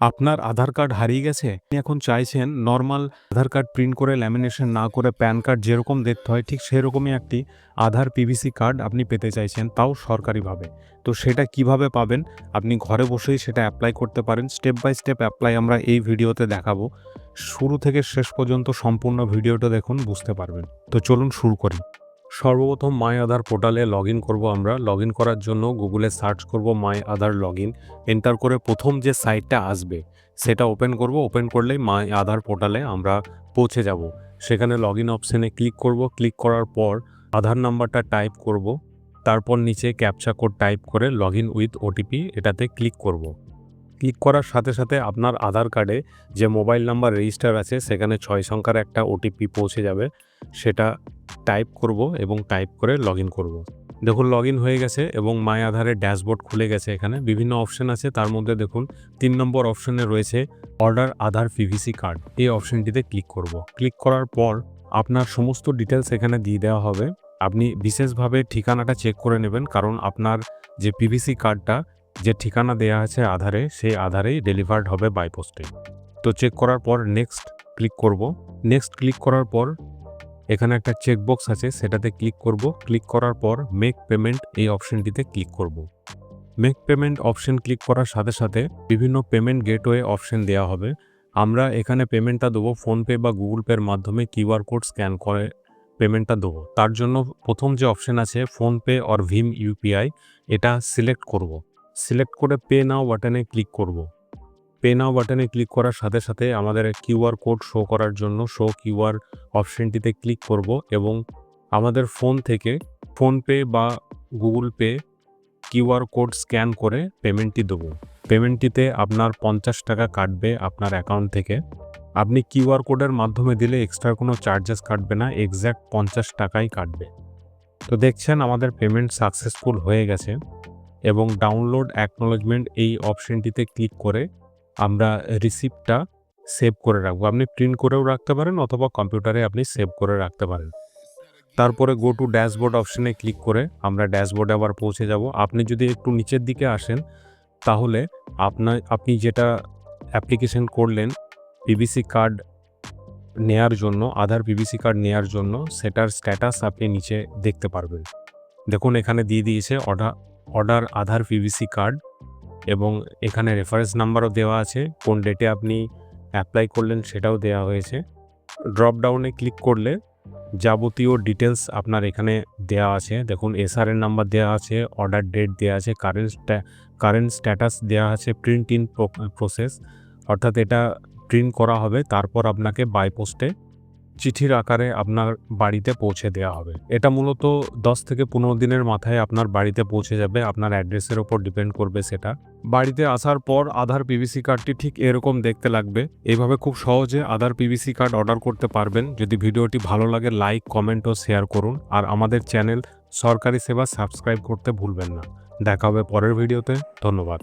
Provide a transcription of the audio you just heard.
আপনার আধার কার্ড হারিয়ে গেছে? আপনি এখন চাইছেন নর্মাল আধার কার্ড প্রিন্ট করে ল্যামিনেশন না করে প্যান কার্ড যেরকম দেখতে হয়, ঠিক সেরকমই একটি আধার পিভিসি কার্ড আপনি পেতে চাইছেন তাও সরকারিভাবে। তো সেটা কীভাবে পাবেন? আপনি ঘরে বসেই সেটা অ্যাপ্লাই করতে পারেন। স্টেপ বাই স্টেপ অ্যাপ্লাই আমরা এই ভিডিওতে দেখাবো। শুরু থেকে শেষ পর্যন্ত সম্পূর্ণ ভিডিওটা দেখুন, বুঝতে পারবেন। তো চলুন শুরু করি। সর্বপ্রথম মাই আধার পোর্টালে লগ ইন করব আমরা। লগ ইন করার জন্য গুগলে সার্চ করব My Aadhaar log in enter করে প্রথম যে সাইটটা আসবে, সেটা ওপেন করব। ওপেন করলেই মাই আধার পোর্টালে আমরা পৌঁছে যাব। সেখানে লগ ইন অপশানে ক্লিক করব। ক্লিক করার পর আধার নাম্বারটা টাইপ করব। তারপর নিচে ক্যাপচা কোড টাইপ করে লগ ইন উইথ ওটিপি এটাতে ক্লিক করব। ক্লিক করার সাথে সাথে আপনার আধার কার্ডে যে মোবাইল নাম্বার রেজিস্টার আছে, সেখানে ছয় সংখ্যার একটা ওটিপি পৌঁছে যাবে। সেটা টাইপ করব এবং টাইপ করে লগ ইন করব। দেখুন লগ ইন হয়ে গেছে এবং মাই আধারের ড্যাশবোর্ড খুলে গেছে এখানে। বিভিন্ন অপশন আছে, তার মধ্যে দেখুন, তিন নম্বর অপশনে রয়েছে অর্ডার আধার পিভিসি কার্ড। এই অপশনটিতে ক্লিক করব। ক্লিক করার পর আপনার সমস্ত ডিটেলস এখানে দিয়ে দেওয়া হবে। আপনি বিশেষভাবে ঠিকানাটা চেক করে নেবেন, কারণ আপনার যে পিভিসি কার্ডটা যে ঠিকানা দেওয়া আছে আধারে, সেই আধারেই ডেলিভার্ড হবে বাই পোস্টে তো চেক করার পর নেক্সট ক্লিক করব। নেক্সট ক্লিক করার পর এখানে একটা চেকবক্স আছে, সেটাতে ক্লিক করব। ক্লিক করার পর মেক পেমেন্ট এই অপশনটিতে ক্লিক করব। মেক পেমেন্ট অপশন ক্লিক করার সাথে সাথে বিভিন্ন পেমেন্ট গেটওয়ে অপশন দেওয়া হবে। আমরা এখানে পেমেন্টটা দেবো ফোনপে বা গুগল পের মাধ্যমে কিউআর কোড স্ক্যান করে পেমেন্টটা দেবো। তার জন্য প্রথম যে অপশন আছে ফোনপে অর ভীম ইউপিআই এটা সিলেক্ট করব। সিলেক্ট করে পে নাও বাটনে ক্লিক করব। পে নাও বাটনে ক্লিক করার সাথে সাথে আমাদের কিউআর কোড শো করার জন্য শো কিউআর অপশনটিতে ক্লিক করব এবং আমাদের ফোন থেকে ফোনপে বা Google Pay QR code scan করে পেমেন্টটি দেবো। পেমেন্টটিতে আপনার পঞ্চাশ টাকা কাটবে আপনার অ্যাকাউন্ট থেকে। আপনি কিউআর কোডের মাধ্যমে দিলে এক্সট্রা কোনো চার্জেস কাটবে না এক্স্যাক্ট পঞ্চাশ টাকাই কাটবে। তো দেখছেন আমাদের পেমেন্ট সাকসেসফুল হয়ে গেছে। এবং ডাউনলোড অ্যাকনোলজমেন্ট এই অপশনটিতে ক্লিক করে আমরা রিসিপ্টটা সেভ করে রাখব। আপনি প্রিন্ট করেও রাখতে পারেন অথবা কম্পিউটারে আপনি সেভ করে রাখতে পারেন। তারপরে গো টু ড্যাশবোর্ড অপশনে ক্লিক করে আমরা ড্যাশবোর্ডে আবার পৌঁছে যাব। আপনি যদি একটু নিচের দিকে আসেন, তাহলে আপনার, আপনি যেটা অ্যাপ্লিকেশন করলেন পিভিসি কার্ড নেয়ার জন্য, আধার পিভিসি কার্ড নেয়ার জন্য, সেটার স্ট্যাটাস আপনি নিচে দেখতে পারবেন। দেখুন এখানে দিয়ে দিয়েছে order order Aadhaar PVC card এবং এখানে রেফারেন্স নাম্বারও দেওয়া আছে। কোন ডেটে আপনি অ্যাপ্লাই করলেন সেটাও দেওয়া হয়েছে। ড্রপ ডাউনে ক্লিক করলে যাবতীয় ডিটেলস আপনার এখানে দেওয়া আছে। দেখুন এসআরএর নাম্বার দেওয়া আছে অর্ডার ডেট দেওয়া আছে কারেন্ট কারেন্ট স্ট্যাটাস দেওয়া আছে প্রিন্ট ইন প্রসেস অর্থাৎ এটা প্রিন্ট করা হবে, তারপর আপনাকে বাই পোস্টে চিঠির আকারে আপনার বাড়িতে পৌঁছে দেওয়া হবে। এটা মূলত দশ থেকে পনেরো দিনের মাথায় আপনার বাড়িতে পৌঁছে যাবে, আপনার অ্যাড্রেসের ওপর ডিপেন্ড করবে সেটা। বাড়িতে আসার পর আধার পিভিসি কার্ডটি ঠিক এরকম দেখতে লাগবে। এইভাবে খুব সহজে আধার পিভিসি কার্ড অর্ডার করতে পারবেন। যদি ভিডিওটি ভালো লাগে লাইক কমেন্ট ও শেয়ার করুন। আর আমাদের চ্যানেল সরকারি সেবা সাবস্ক্রাইব করতে ভুলবেন না। দেখা হবে পরের ভিডিওতে ধন্যবাদ।